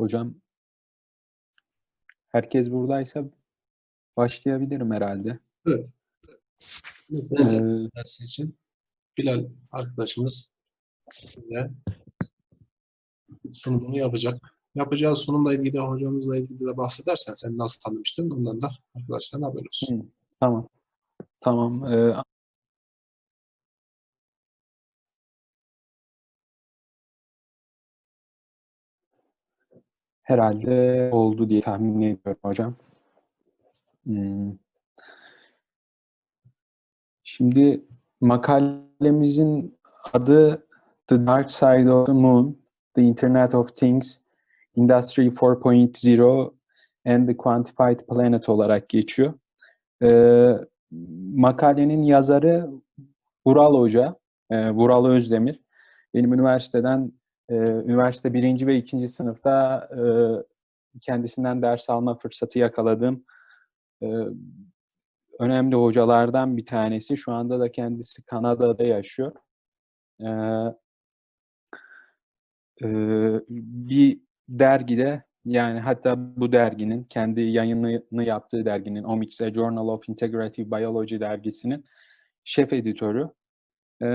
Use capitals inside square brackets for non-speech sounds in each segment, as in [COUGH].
Hocam herkes buradaysa başlayabilirim herhalde. Evet. Mesela Ee, dersi için Bilal arkadaşımız size sunumunu yapacak. Yapacağı sunumla ilgili hocamızla ilgili de bahsedersen sen nasıl tanımıştın bundan da arkadaşlarına haber olsun. Hı, tamam. Tamam. Ee, herhalde oldu diye tahmin ediyorum hocam. Hmm. Şimdi makalemizin adı The Dark Side of the Moon, The Internet of Things, Industry 4.0 and the Quantified Planet olarak geçiyor. Ee, makalenin yazarı Vural Hoca, e, Vural Özdemir. Benim üniversiteden, üniversite birinci ve ikinci sınıfta kendisinden ders alma fırsatı yakaladığım önemli hocalardan bir tanesi. Şu anda da kendisi Kanada'da yaşıyor. Bir dergide yani hatta bu derginin kendi yayınını yaptığı derginin Omics A Journal of Integrative Biology dergisinin şef editörü. Ee,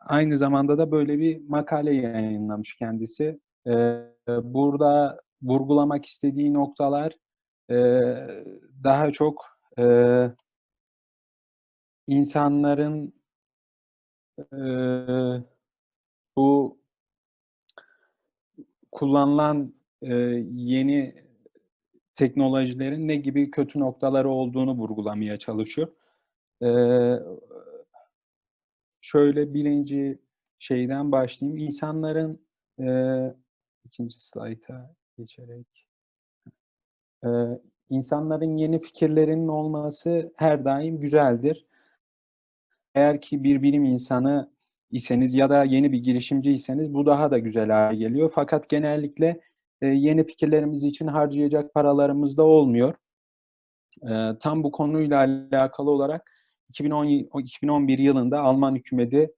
aynı zamanda da böyle bir makale yayınlamış kendisi. Ee, burada vurgulamak istediği noktalar e, daha çok e, insanların e, bu kullanılan e, yeni teknolojilerin ne gibi kötü noktaları olduğunu vurgulamaya çalışıyor. E, şöyle birinci şeyden başlayayım. İnsanların e, ikinci slayta geçerek e, insanların yeni fikirlerinin olması her daim güzeldir. Eğer ki bir bilim insanı iseniz ya da yeni bir girişimciyseniz bu daha da güzel hale geliyor. Fakat genellikle e, yeni fikirlerimiz için harcayacak paralarımız da olmuyor. E, tam bu konuyla alakalı olarak 2010, 2011 yılında Alman hükümeti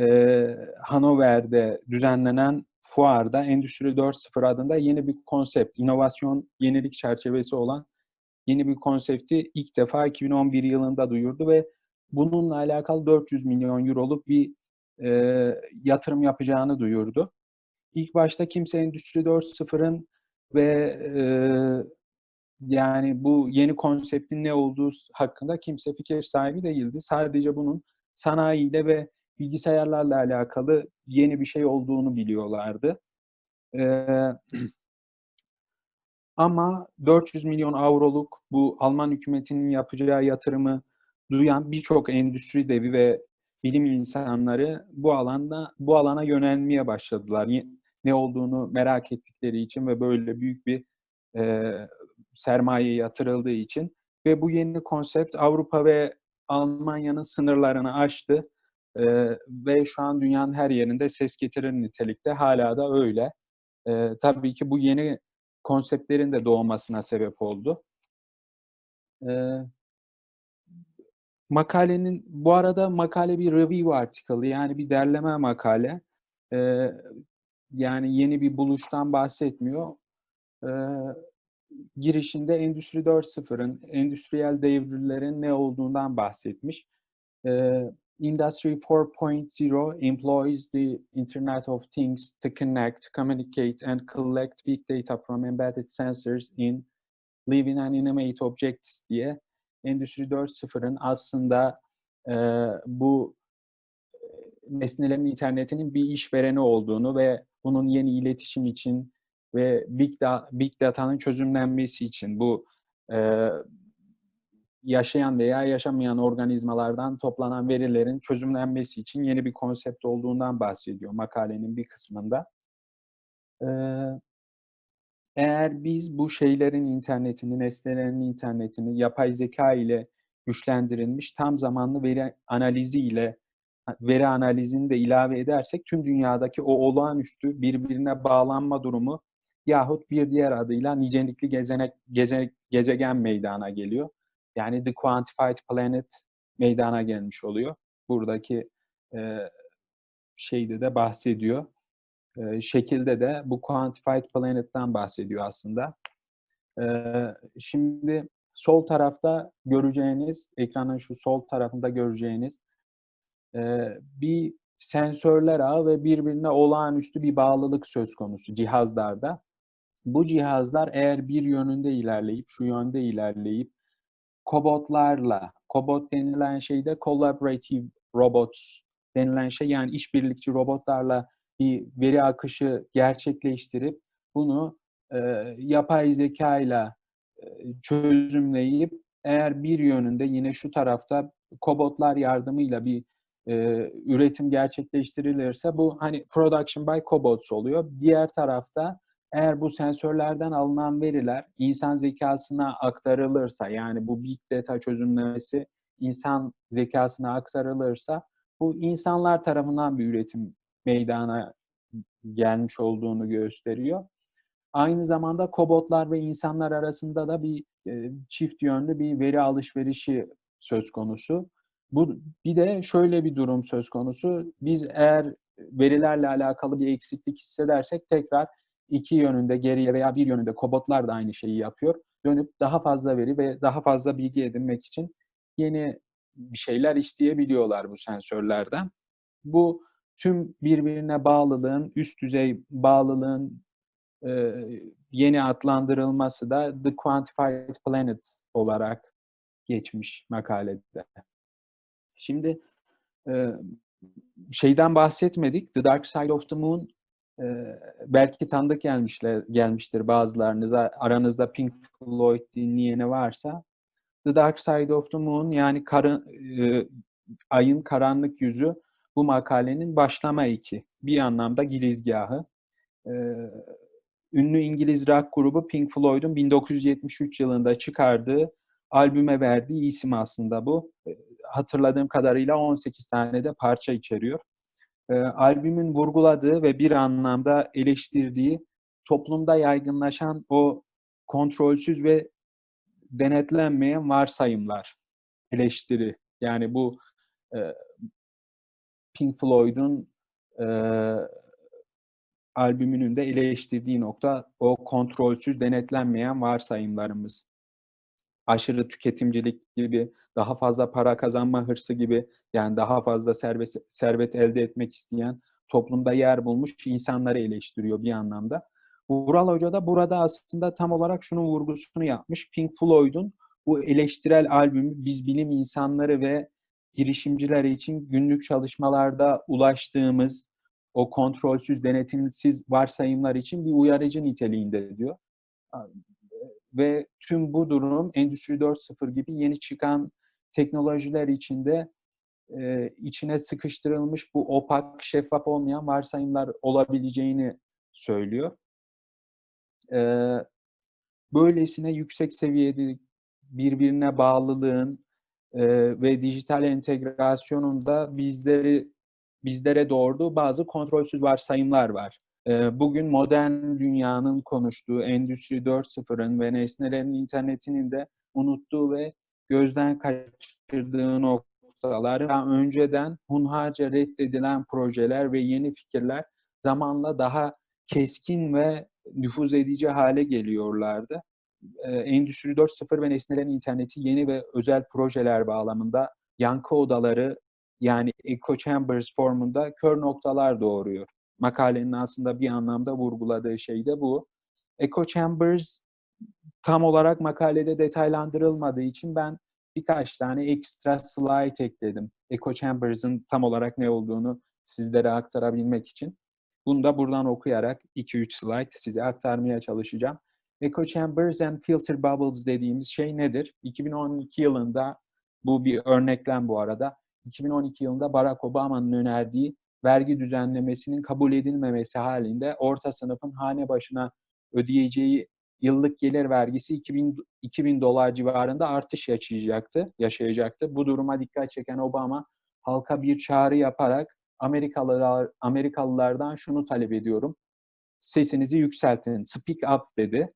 e, Hanover'de düzenlenen fuarda Endüstri 4.0 adında yeni bir konsept, inovasyon yenilik çerçevesi olan yeni bir konsepti ilk defa 2011 yılında duyurdu ve bununla alakalı 400 milyon euroluk bir e, yatırım yapacağını duyurdu. İlk başta kimse Endüstri 4.0'ın ve e, yani bu yeni konseptin ne olduğu hakkında kimse fikir sahibi değildi. Sadece bunun sanayiyle ve bilgisayarlarla alakalı yeni bir şey olduğunu biliyorlardı. Ee, ama 400 milyon avroluk bu Alman hükümetinin yapacağı yatırımı duyan birçok endüstri devi ve bilim insanları bu alanda bu alana yönelmeye başladılar. Ne olduğunu merak ettikleri için ve böyle büyük bir e, sermaye yatırıldığı için ve bu yeni konsept Avrupa ve Almanya'nın sınırlarını aştı e, ve şu an dünyanın her yerinde ses getirir nitelikte hala da öyle. E, tabii ki bu yeni konseptlerin de doğmasına sebep oldu. E, makalenin bu arada makale bir review article yani bir derleme makale. E, yani yeni bir buluştan bahsetmiyor. E, girişinde Endüstri 4.0'ın, endüstriyel devrimlerin ne olduğundan bahsetmiş. E, Industry 4.0 employs the Internet of Things to connect, communicate, and collect big data from embedded sensors in living and animate objects diye Endüstri 4.0'ın aslında e, bu nesnelerin internetinin bir işvereni olduğunu ve bunun yeni iletişim için ve Big, da, Big Data'nın çözümlenmesi için bu e, yaşayan veya yaşamayan organizmalardan toplanan verilerin çözümlenmesi için yeni bir konsept olduğundan bahsediyor makalenin bir kısmında. Ee, eğer biz bu şeylerin internetini, nesnelerin internetini yapay zeka ile güçlendirilmiş tam zamanlı veri analizi ile veri analizini de ilave edersek tüm dünyadaki o olağanüstü birbirine bağlanma durumu yahut bir diğer adıyla nicelikli gezenek, geze, gezegen meydana geliyor. Yani The Quantified Planet meydana gelmiş oluyor. Buradaki e, şeyde de bahsediyor. e, şekilde de bu Quantified Planet'ten bahsediyor aslında. E, şimdi sol tarafta göreceğiniz, ekranın şu sol tarafında göreceğiniz e, bir sensörler ağı ve birbirine olağanüstü bir bağlılık söz konusu cihazlarda. Bu cihazlar eğer bir yönünde ilerleyip, şu yönde ilerleyip kobotlarla, kobot denilen şey de collaborative robots denilen şey yani işbirlikçi robotlarla bir veri akışı gerçekleştirip bunu e, yapay zeka ile çözümleyip eğer bir yönünde yine şu tarafta kobotlar yardımıyla bir e, üretim gerçekleştirilirse bu hani production by cobots oluyor. Diğer tarafta eğer bu sensörlerden alınan veriler insan zekasına aktarılırsa yani bu big data çözümlemesi insan zekasına aktarılırsa bu insanlar tarafından bir üretim meydana gelmiş olduğunu gösteriyor. Aynı zamanda kobotlar ve insanlar arasında da bir e, çift yönlü bir veri alışverişi söz konusu. Bu bir de şöyle bir durum söz konusu. Biz eğer verilerle alakalı bir eksiklik hissedersek tekrar iki yönünde geriye veya bir yönünde kobotlar da aynı şeyi yapıyor. Dönüp daha fazla veri ve daha fazla bilgi edinmek için yeni bir şeyler isteyebiliyorlar bu sensörlerden. Bu tüm birbirine bağlılığın, üst düzey bağlılığın e, yeni adlandırılması da The Quantified Planet olarak geçmiş makalede. Şimdi e, şeyden bahsetmedik. The Dark Side of the Moon belki tanıdık gelmişler, gelmiştir bazılarınıza. Aranızda Pink Floyd dinleyeni varsa. The Dark Side of the Moon yani karın, e, ayın karanlık yüzü bu makalenin başlama iki. Bir anlamda girizgahı. E, ünlü İngiliz rock grubu Pink Floyd'un 1973 yılında çıkardığı albüme verdiği isim aslında bu. Hatırladığım kadarıyla 18 tane de parça içeriyor. E, albümün vurguladığı ve bir anlamda eleştirdiği toplumda yaygınlaşan o kontrolsüz ve denetlenmeyen varsayımlar, eleştiri. Yani bu e, Pink Floyd'un e, albümünün de eleştirdiği nokta o kontrolsüz, denetlenmeyen varsayımlarımız. Aşırı tüketimcilik gibi, daha fazla para kazanma hırsı gibi, yani daha fazla servet, servet elde etmek isteyen, toplumda yer bulmuş insanları eleştiriyor bir anlamda. Vural Hoca da burada aslında tam olarak şunun vurgusunu yapmış. Pink Floyd'un bu eleştirel albümü biz bilim insanları ve girişimciler için günlük çalışmalarda ulaştığımız o kontrolsüz, denetimsiz varsayımlar için bir uyarıcı niteliğinde diyor. Ve tüm bu durum Endüstri 4.0 gibi yeni çıkan teknolojiler içinde e, içine sıkıştırılmış bu opak, şeffaf olmayan varsayımlar olabileceğini söylüyor. E, böylesine yüksek seviyede birbirine bağlılığın e, ve dijital entegrasyonun da bizleri bizlere doğurduğu bazı kontrolsüz varsayımlar var. Bugün modern dünyanın konuştuğu Endüstri 4.0'ın ve nesnelerin internetinin de unuttuğu ve gözden kaçırdığı noktalar daha önceden hunharca reddedilen projeler ve yeni fikirler zamanla daha keskin ve nüfuz edici hale geliyorlardı. Endüstri 4.0 ve nesnelerin interneti yeni ve özel projeler bağlamında yankı odaları yani echo chambers formunda kör noktalar doğuruyor. Makalenin aslında bir anlamda vurguladığı şey de bu. Echo chambers tam olarak makalede detaylandırılmadığı için ben birkaç tane ekstra slide ekledim. Echo chambers'ın tam olarak ne olduğunu sizlere aktarabilmek için. Bunu da buradan okuyarak 2-3 slide size aktarmaya çalışacağım. Echo chambers and filter bubbles dediğimiz şey nedir? 2012 yılında bu bir örneklem bu arada. 2012 yılında Barack Obama'nın önerdiği vergi düzenlemesinin kabul edilmemesi halinde orta sınıfın hane başına ödeyeceği yıllık gelir vergisi 2000, 2000 dolar civarında artış yaşayacaktı, yaşayacaktı. Bu duruma dikkat çeken Obama halka bir çağrı yaparak Amerikalılar, Amerikalılardan şunu talep ediyorum. Sesinizi yükseltin, speak up dedi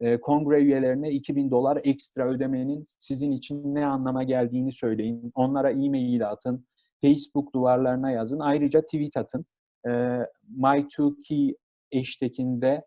e, kongre üyelerine 2000 dolar ekstra ödemenin sizin için ne anlama geldiğini söyleyin. Onlara e-mail atın, Facebook duvarlarına yazın, ayrıca tweet atın. e, My2Key hashtag'inde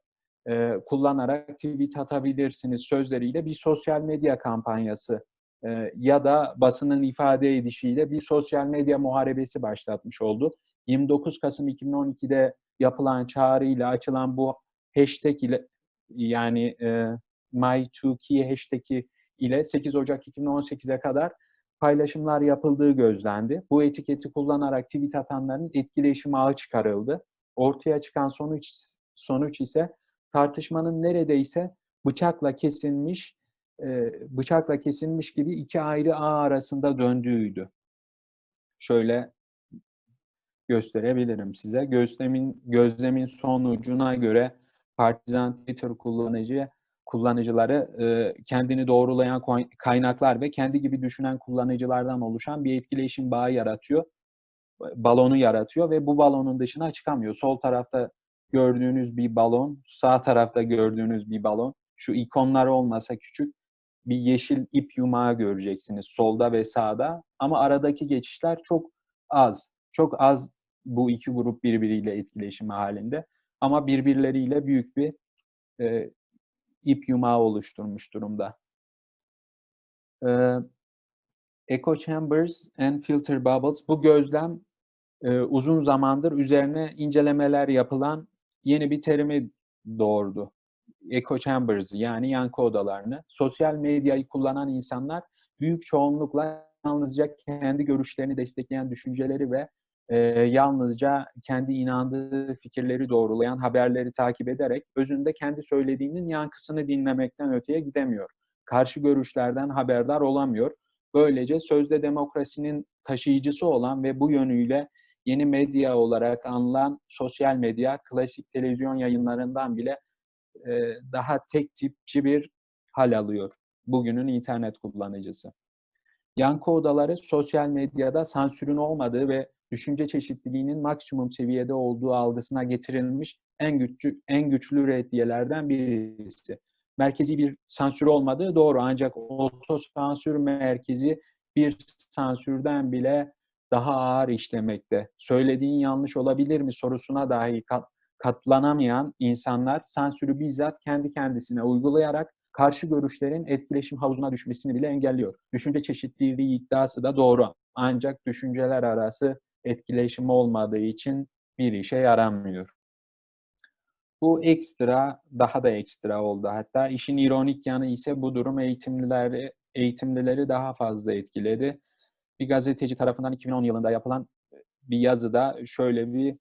e, kullanarak tweet atabilirsiniz sözleriyle bir sosyal medya kampanyası e, ya da basının ifade edişiyle bir sosyal medya muharebesi başlatmış oldu. 29 Kasım 2012'de yapılan çağrıyla açılan bu hashtag ile yani e, My2Key hashtag'i ile 8 Ocak 2018'e kadar paylaşımlar yapıldığı gözlendi. Bu etiketi kullanarak tweet atanların etkileşim ağı çıkarıldı. Ortaya çıkan sonuç sonuç ise tartışmanın neredeyse bıçakla kesilmiş e, bıçakla kesilmiş gibi iki ayrı ağ arasında döndüğüydü. Şöyle gösterebilirim size. Gözlemin gözlemin sonucuna göre partizan Twitter kullanıcı kullanıcıları e, kendini doğrulayan kaynaklar ve kendi gibi düşünen kullanıcılardan oluşan bir etkileşim bağı yaratıyor. Balonu yaratıyor ve bu balonun dışına çıkamıyor. Sol tarafta gördüğünüz bir balon, sağ tarafta gördüğünüz bir balon. Şu ikonlar olmasa küçük bir yeşil ip yumağı göreceksiniz solda ve sağda. Ama aradaki geçişler çok az. Çok az bu iki grup birbiriyle etkileşimi halinde. Ama birbirleriyle büyük bir e, ip yumağı oluşturmuş durumda. E, echo chambers and filter bubbles. Bu gözlem e, uzun zamandır üzerine incelemeler yapılan yeni bir terimi doğurdu. Echo chambers yani yankı odalarını. Sosyal medyayı kullanan insanlar büyük çoğunlukla yalnızca kendi görüşlerini destekleyen düşünceleri ve e, yalnızca kendi inandığı fikirleri doğrulayan haberleri takip ederek özünde kendi söylediğinin yankısını dinlemekten öteye gidemiyor. Karşı görüşlerden haberdar olamıyor. Böylece sözde demokrasinin taşıyıcısı olan ve bu yönüyle yeni medya olarak anılan sosyal medya, klasik televizyon yayınlarından bile e, daha tek tipçi bir hal alıyor bugünün internet kullanıcısı. Yankı odaları sosyal medyada sansürün olmadığı ve düşünce çeşitliliğinin maksimum seviyede olduğu algısına getirilmiş en güçlü en güçlü reddiyelerden birisi. Merkezi bir sansür olmadığı doğru ancak otosansür merkezi bir sansürden bile daha ağır işlemekte. Söylediğin yanlış olabilir mi sorusuna dahi katlanamayan insanlar sansürü bizzat kendi kendisine uygulayarak karşı görüşlerin etkileşim havuzuna düşmesini bile engelliyor. Düşünce çeşitliliği iddiası da doğru. Ancak düşünceler arası etkileşim olmadığı için bir işe yaramıyor. Bu ekstra, daha da ekstra oldu. Hatta işin ironik yanı ise bu durum eğitimlileri, eğitimlileri daha fazla etkiledi. Bir gazeteci tarafından 2010 yılında yapılan bir yazıda şöyle bir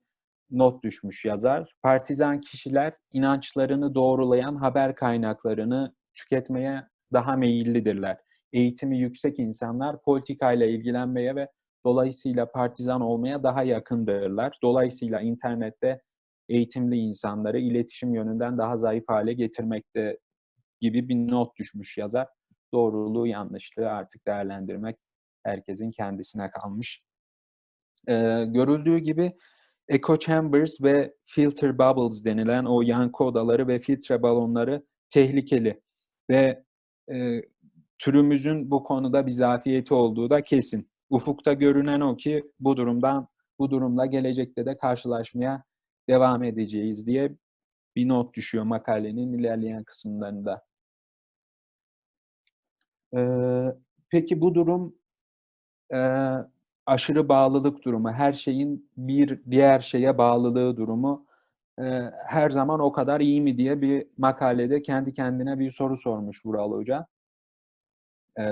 not düşmüş yazar. Partizan kişiler inançlarını doğrulayan haber kaynaklarını tüketmeye daha meyillidirler. Eğitimi yüksek insanlar politikayla ilgilenmeye ve dolayısıyla partizan olmaya daha yakındırlar. Dolayısıyla internette eğitimli insanları iletişim yönünden daha zayıf hale getirmekte gibi bir not düşmüş yazar. Doğruluğu, yanlışlığı artık değerlendirmek herkesin kendisine kalmış. Ee, görüldüğü gibi echo chambers ve filter bubbles denilen o yankı odaları ve filtre balonları tehlikeli ve e, türümüzün bu konuda bir zafiyeti olduğu da kesin. Ufukta görünen o ki bu durumdan bu durumla gelecekte de karşılaşmaya devam edeceğiz diye bir not düşüyor makalenin ilerleyen kısımlarında. Ee, peki bu durum e, aşırı bağlılık durumu, her şeyin bir diğer şeye bağlılığı durumu e, her zaman o kadar iyi mi diye bir makalede kendi kendine bir soru sormuş Vural Hoca. E,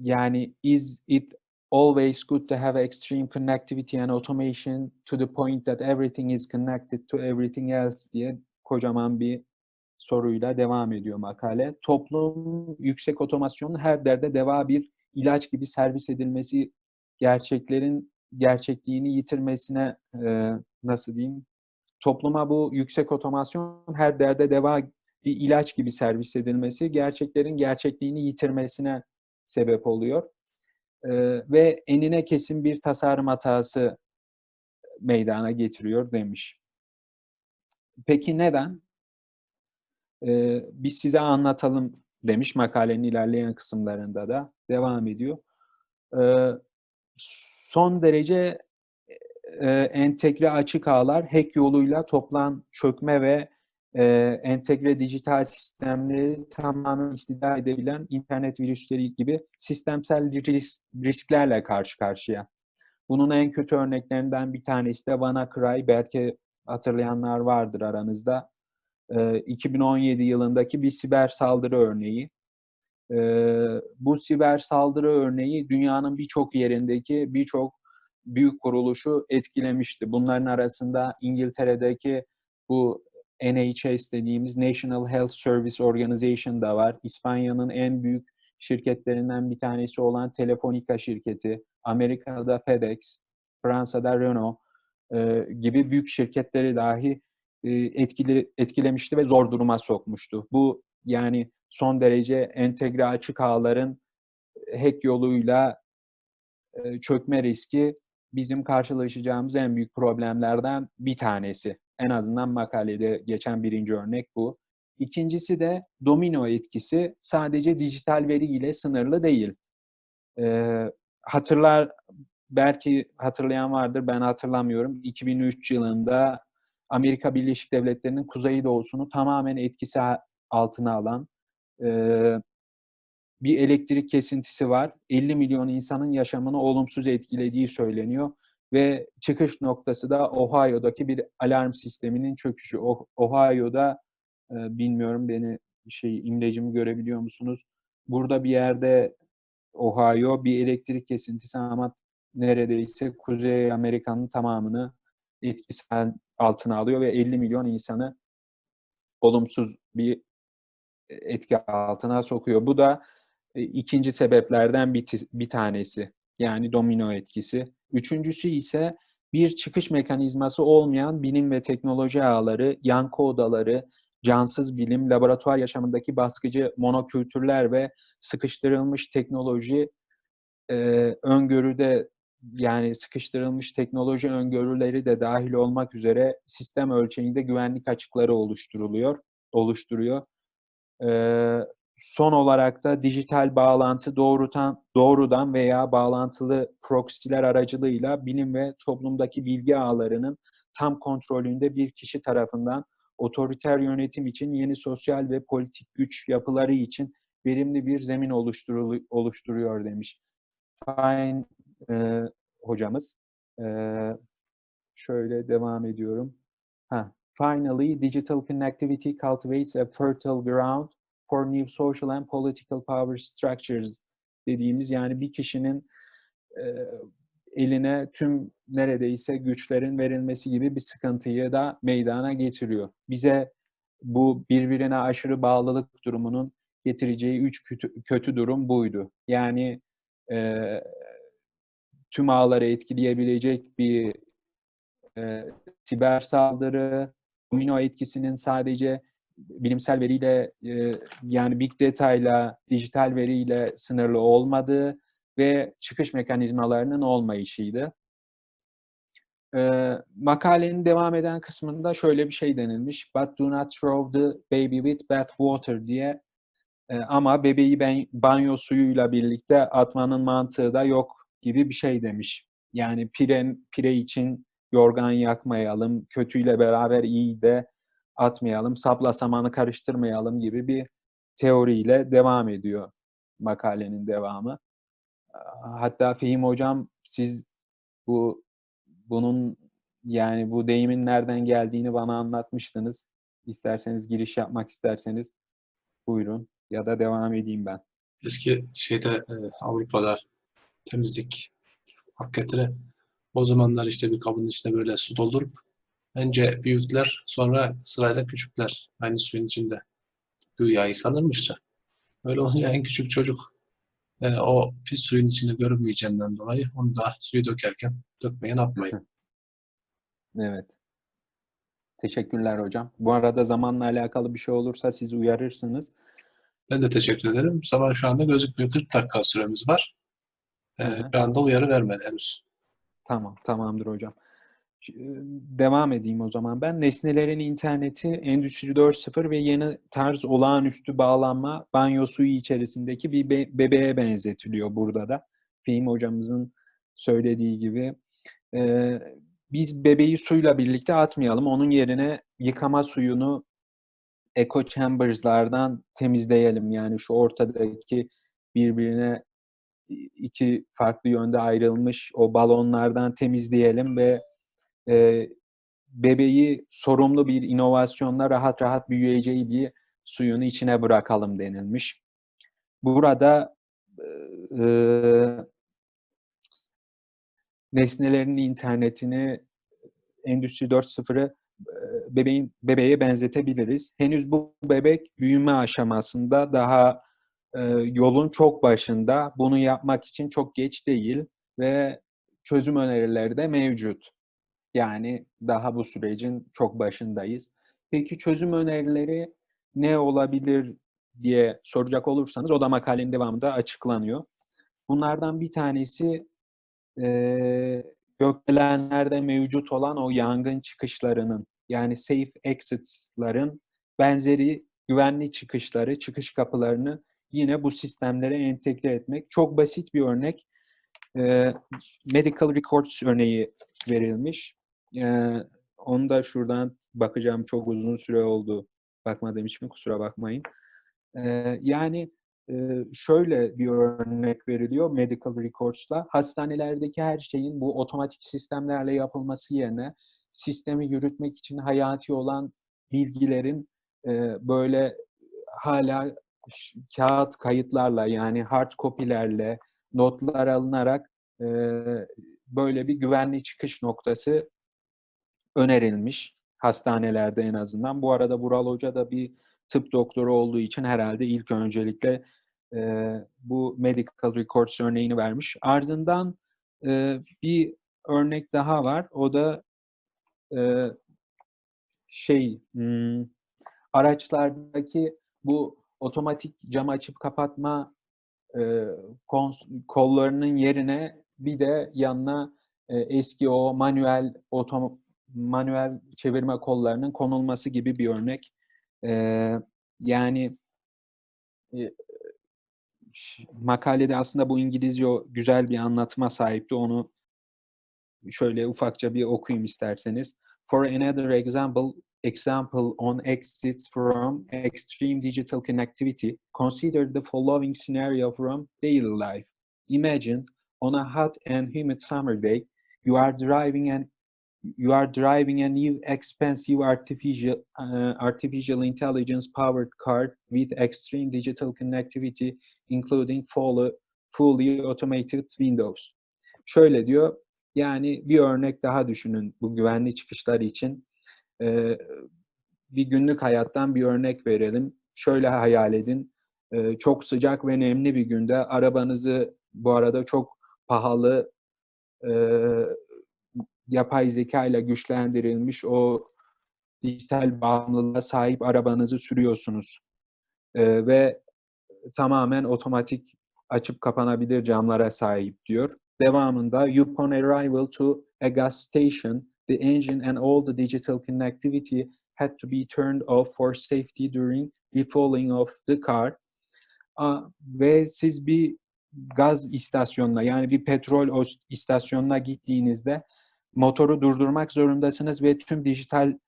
yani is it always good to have extreme connectivity and automation to the point that everything is connected to everything else diye kocaman bir soruyla devam ediyor makale. Toplum yüksek otomasyonun her derde deva bir ilaç gibi servis edilmesi gerçeklerin gerçekliğini yitirmesine e, nasıl diyeyim topluma bu yüksek otomasyon her derde deva bir ilaç gibi servis edilmesi gerçeklerin gerçekliğini yitirmesine sebep oluyor. E, ve enine kesin bir tasarım hatası meydana getiriyor demiş. Peki neden? Ee, biz size anlatalım demiş makalenin ilerleyen kısımlarında da devam ediyor. Ee, son derece e, entegre açık ağlar hack yoluyla toplam çökme ve e, entegre dijital sistemleri tamamen istila edebilen internet virüsleri gibi sistemsel risk, risklerle karşı karşıya. Bunun en kötü örneklerinden bir tanesi de WannaCry. Belki hatırlayanlar vardır aranızda. E, 2017 yılındaki bir siber saldırı örneği. E, bu siber saldırı örneği dünyanın birçok yerindeki birçok büyük kuruluşu etkilemişti. Bunların arasında İngiltere'deki bu NHS dediğimiz National Health Service Organization da var. İspanya'nın en büyük şirketlerinden bir tanesi olan Telefonica şirketi, Amerika'da FedEx, Fransa'da Renault e, gibi büyük şirketleri dahi e, etkili etkilemişti ve zor duruma sokmuştu. Bu yani son derece entegre açık ağların hack yoluyla e, çökme riski bizim karşılaşacağımız en büyük problemlerden bir tanesi. En azından makalede geçen birinci örnek bu. İkincisi de domino etkisi sadece dijital veri ile sınırlı değil. Ee, hatırlar belki hatırlayan vardır ben hatırlamıyorum. 2003 yılında Amerika Birleşik Devletleri'nin kuzey doğusunu tamamen etkisi altına alan e, bir elektrik kesintisi var. 50 milyon insanın yaşamını olumsuz etkilediği söyleniyor ve çıkış noktası da Ohio'daki bir alarm sisteminin çöküşü. Ohio'da e, bilmiyorum beni şey imlecimi görebiliyor musunuz? Burada bir yerde Ohio bir elektrik kesintisi ama neredeyse Kuzey Amerika'nın tamamını etkisi altına alıyor ve 50 milyon insanı olumsuz bir etki altına sokuyor. Bu da ikinci sebeplerden bir, bir tanesi. Yani domino etkisi. Üçüncüsü ise bir çıkış mekanizması olmayan bilim ve teknoloji ağları, yankı odaları, cansız bilim, laboratuvar yaşamındaki baskıcı monokültürler ve sıkıştırılmış teknoloji e, öngörüde yani sıkıştırılmış teknoloji öngörüleri de dahil olmak üzere sistem ölçeğinde güvenlik açıkları oluşturuluyor, oluşturuyor. Ee, son olarak da dijital bağlantı doğrudan, doğrudan veya bağlantılı proxy'ler aracılığıyla bilim ve toplumdaki bilgi ağlarının tam kontrolünde bir kişi tarafından otoriter yönetim için yeni sosyal ve politik güç yapıları için verimli bir zemin oluşturuyor demiş. Fine e, hocamız. E, şöyle devam ediyorum. Ha, Finally, digital connectivity cultivates a fertile ground new social and political power structures dediğimiz yani bir kişinin e, eline tüm neredeyse güçlerin verilmesi gibi bir sıkıntıyı da meydana getiriyor. Bize bu birbirine aşırı bağlılık durumunun getireceği üç kötü, kötü durum buydu. Yani e, tüm ağları etkileyebilecek bir e, siber saldırı, domino etkisinin sadece bilimsel veriyle e, yani big data ile dijital veriyle sınırlı olmadığı ve çıkış mekanizmalarının olmayışıydı. E, makalenin devam eden kısmında şöyle bir şey denilmiş. But do not throw the baby with bath water diye e, ama bebeği ben, banyo suyuyla birlikte atmanın mantığı da yok gibi bir şey demiş. Yani piren, pire için yorgan yakmayalım, kötüyle beraber iyi de atmayalım, sapla samanı karıştırmayalım gibi bir teoriyle devam ediyor makalenin devamı. Hatta Fehim Hocam siz bu bunun yani bu deyimin nereden geldiğini bana anlatmıştınız. İsterseniz giriş yapmak isterseniz buyurun ya da devam edeyim ben. Eski şeyde e, Avrupa'da temizlik hakikatine o zamanlar işte bir kabın içine böyle su doldurup önce büyükler sonra sırayla küçükler aynı suyun içinde güya yıkanırmışça. Öyle olunca en küçük çocuk e, o pis suyun içinde görünmeyeceğinden dolayı onu da suyu dökerken dökmeyin atmayın. [LAUGHS] Evet. Teşekkürler hocam. Bu arada zamanla alakalı bir şey olursa siz uyarırsınız. Ben de teşekkür ederim. Zaman şu anda gözükmüyor. 40 dakika süremiz var. Ee, bir anda uyarı vermedi henüz. Tamam, tamamdır hocam. Devam edeyim o zaman ben. Nesnelerin interneti, Endüstri 4.0 ve yeni tarz olağanüstü bağlanma banyo suyu içerisindeki bir be- bebeğe benzetiliyor burada da. Fehim hocamızın söylediği gibi. Ee, biz bebeği suyla birlikte atmayalım. Onun yerine yıkama suyunu echo chambers'lardan temizleyelim. Yani şu ortadaki birbirine iki farklı yönde ayrılmış o balonlardan temizleyelim ve e, bebeği sorumlu bir inovasyonla rahat rahat büyüyeceği bir suyunu içine bırakalım denilmiş. Burada e, nesnelerin internetini Endüstri 4.0'ı bebeğin bebeğe benzetebiliriz. Henüz bu bebek büyüme aşamasında daha e, yolun çok başında. Bunu yapmak için çok geç değil ve çözüm önerileri de mevcut. Yani daha bu sürecin çok başındayız. Peki çözüm önerileri ne olabilir diye soracak olursanız o da makalenin devamında açıklanıyor. Bunlardan bir tanesi e, gökdelenlerde mevcut olan o yangın çıkışlarının yani safe exits'ların benzeri güvenli çıkışları, çıkış kapılarını yine bu sistemlere entegre etmek. Çok basit bir örnek. E, medical records örneği verilmiş. Onu da şuradan bakacağım. Çok uzun süre oldu. Bakmadığım için kusura bakmayın. Yani şöyle bir örnek veriliyor medical records'la. Hastanelerdeki her şeyin bu otomatik sistemlerle yapılması yerine sistemi yürütmek için hayati olan bilgilerin böyle hala kağıt kayıtlarla yani hard copy'lerle notlar alınarak böyle bir güvenli çıkış noktası önerilmiş hastanelerde en azından. Bu arada Vural Hoca da bir tıp doktoru olduğu için herhalde ilk öncelikle e, bu medical records örneğini vermiş. Ardından e, bir örnek daha var. O da e, şey hmm, araçlardaki bu otomatik cam açıp kapatma e, kollarının yerine bir de yanına e, eski o manuel otom manuel çevirme kollarının konulması gibi bir örnek. E, yani e, makalede aslında bu İngilizce güzel bir anlatma sahipti. Onu şöyle ufakça bir okuyayım isterseniz. For another example, example on exits from extreme digital connectivity, consider the following scenario from daily life. Imagine on a hot and humid summer day, you are driving an you are driving a new expensive artificial uh, artificial intelligence powered car with extreme digital connectivity including fully, fully automated windows. Şöyle diyor, yani bir örnek daha düşünün bu güvenli çıkışlar için. Ee, bir günlük hayattan bir örnek verelim. Şöyle hayal edin, ee, çok sıcak ve nemli bir günde arabanızı bu arada çok pahalı e, yapay zeka ile güçlendirilmiş o dijital bağımlılığa sahip arabanızı sürüyorsunuz. Ee, ve tamamen otomatik açıp kapanabilir camlara sahip diyor. Devamında upon arrival to a gas station, the engine and all the digital connectivity had to be turned off for safety during refueling of the car. Ve siz bir gaz istasyonuna yani bir petrol istasyonuna gittiğinizde motoru durdurmak zorundasınız ve tüm dijital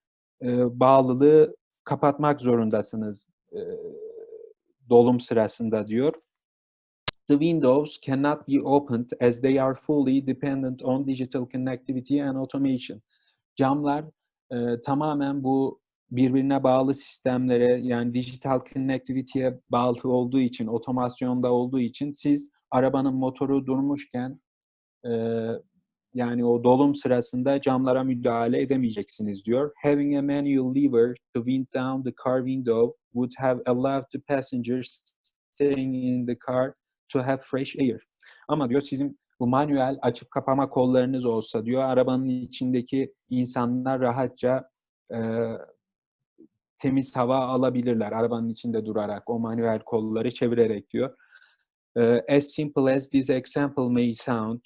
e, bağlılığı kapatmak zorundasınız. E, dolum sırasında diyor. The windows cannot be opened as they are fully dependent on digital connectivity and automation. Camlar e, tamamen bu birbirine bağlı sistemlere yani digital connectivity'ye bağlı olduğu için, otomasyonda olduğu için siz arabanın motoru durmuşken e, yani o dolum sırasında camlara müdahale edemeyeceksiniz diyor. Having a manual lever to wind down the car window would have allowed the passengers staying in the car to have fresh air. Ama diyor sizin bu manuel açıp kapama kollarınız olsa diyor arabanın içindeki insanlar rahatça e, temiz hava alabilirler arabanın içinde durarak o manuel kolları çevirerek diyor. Uh, as simple as this example may sound,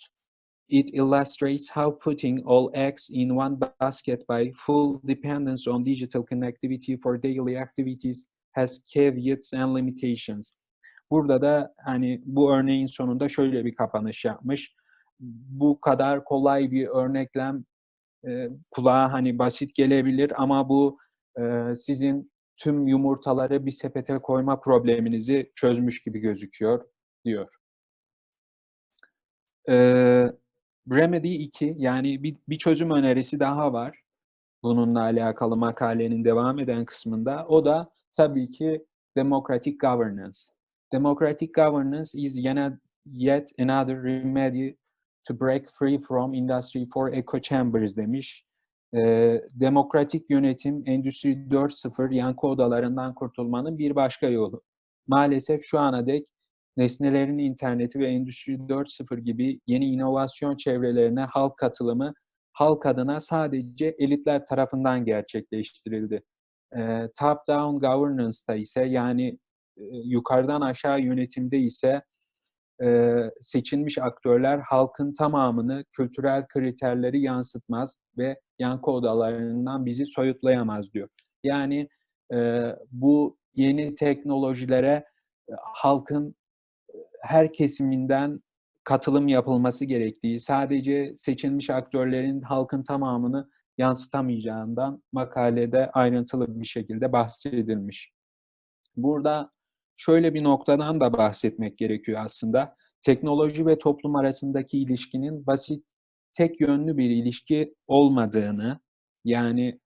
It illustrates how putting all eggs in one basket by full dependence on digital connectivity for daily activities has caveats and limitations. Burada da hani bu örneğin sonunda şöyle bir kapanış yapmış. Bu kadar kolay bir örneklem e, kulağa hani basit gelebilir ama bu e, sizin tüm yumurtaları bir sepete koyma probleminizi çözmüş gibi gözüküyor diyor. E, Remedy 2 yani bir, bir çözüm önerisi daha var. Bununla alakalı makalenin devam eden kısmında. O da tabii ki democratic governance. Democratic governance is yet, another remedy to break free from industry for echo chambers demiş. Ee, demokratik yönetim Endüstri 4.0 yankı odalarından kurtulmanın bir başka yolu. Maalesef şu ana dek nesnelerin interneti ve Endüstri 4.0 gibi yeni inovasyon çevrelerine halk katılımı halk adına sadece elitler tarafından gerçekleştirildi. E, Top-down governance'da ise yani e, yukarıdan aşağı yönetimde ise e, seçilmiş aktörler halkın tamamını kültürel kriterleri yansıtmaz ve yankı odalarından bizi soyutlayamaz diyor. Yani e, bu yeni teknolojilere e, halkın her kesiminden katılım yapılması gerektiği, sadece seçilmiş aktörlerin halkın tamamını yansıtamayacağından makalede ayrıntılı bir şekilde bahsedilmiş. Burada şöyle bir noktadan da bahsetmek gerekiyor aslında. Teknoloji ve toplum arasındaki ilişkinin basit, tek yönlü bir ilişki olmadığını, yani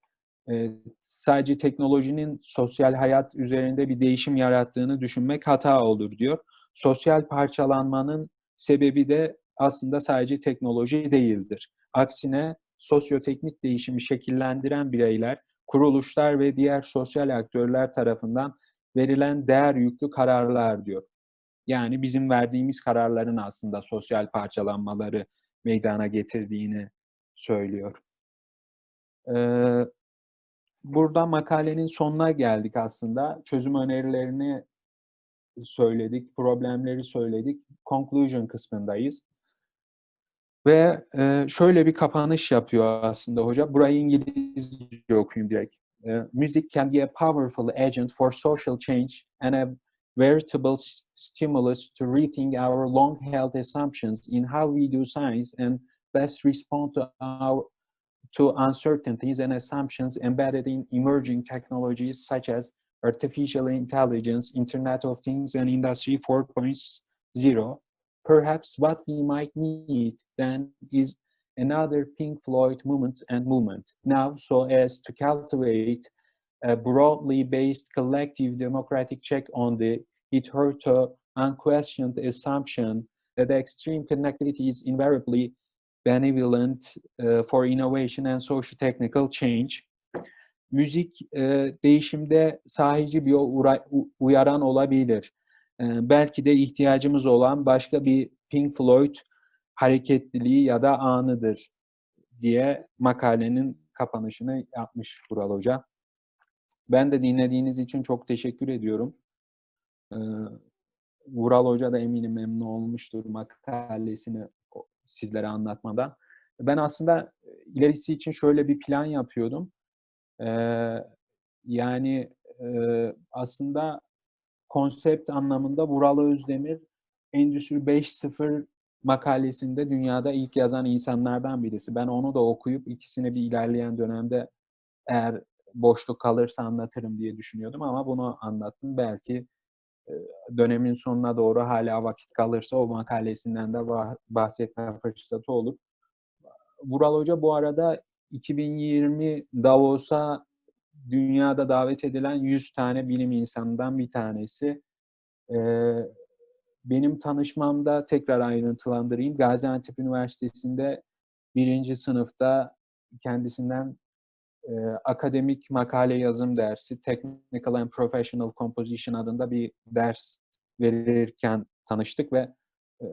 e, sadece teknolojinin sosyal hayat üzerinde bir değişim yarattığını düşünmek hata olur diyor. Sosyal parçalanmanın sebebi de aslında sadece teknoloji değildir. Aksine sosyoteknik değişimi şekillendiren bireyler, kuruluşlar ve diğer sosyal aktörler tarafından verilen değer yüklü kararlar diyor. Yani bizim verdiğimiz kararların aslında sosyal parçalanmaları meydana getirdiğini söylüyor. Ee, burada makalenin sonuna geldik aslında. Çözüm önerilerini söyledik, problemleri söyledik. Conclusion kısmındayız. Ve e, şöyle bir kapanış yapıyor aslında hoca. Burayı İngilizce okuyayım direkt. E, Music can be a powerful agent for social change and a veritable stimulus to rethink our long-held assumptions in how we do science and best respond to our to uncertainties and assumptions embedded in emerging technologies such as artificial intelligence, Internet of Things, and Industry 4.0, perhaps what we might need then is another Pink Floyd movement and movement. Now so as to cultivate a broadly based collective democratic check on the hitherto unquestioned assumption that extreme connectivity is invariably benevolent uh, for innovation and socio-technical change müzik e, değişimde sahici bir uyaran olabilir. E, belki de ihtiyacımız olan başka bir Pink Floyd hareketliliği ya da anıdır diye makalenin kapanışını yapmış Vural Hoca. Ben de dinlediğiniz için çok teşekkür ediyorum. Ee, Vural Hoca da eminim memnun olmuştur makalesini sizlere anlatmadan. Ben aslında ilerisi için şöyle bir plan yapıyordum. Ee, yani e, aslında konsept anlamında Vural Özdemir Endüstri 5.0 makalesinde dünyada ilk yazan insanlardan birisi. Ben onu da okuyup ikisini bir ilerleyen dönemde eğer boşluk kalırsa anlatırım diye düşünüyordum ama bunu anlattım. Belki dönemin sonuna doğru hala vakit kalırsa o makalesinden de bahsetme fırsatı olur. Vural Hoca bu arada 2020 Davos'a dünyada davet edilen 100 tane bilim insanından bir tanesi. Ee, benim tanışmamda tekrar ayrıntılandırayım. Gaziantep Üniversitesi'nde birinci sınıfta kendisinden e, akademik makale yazım dersi, Technical and Professional Composition adında bir ders verirken tanıştık ve e,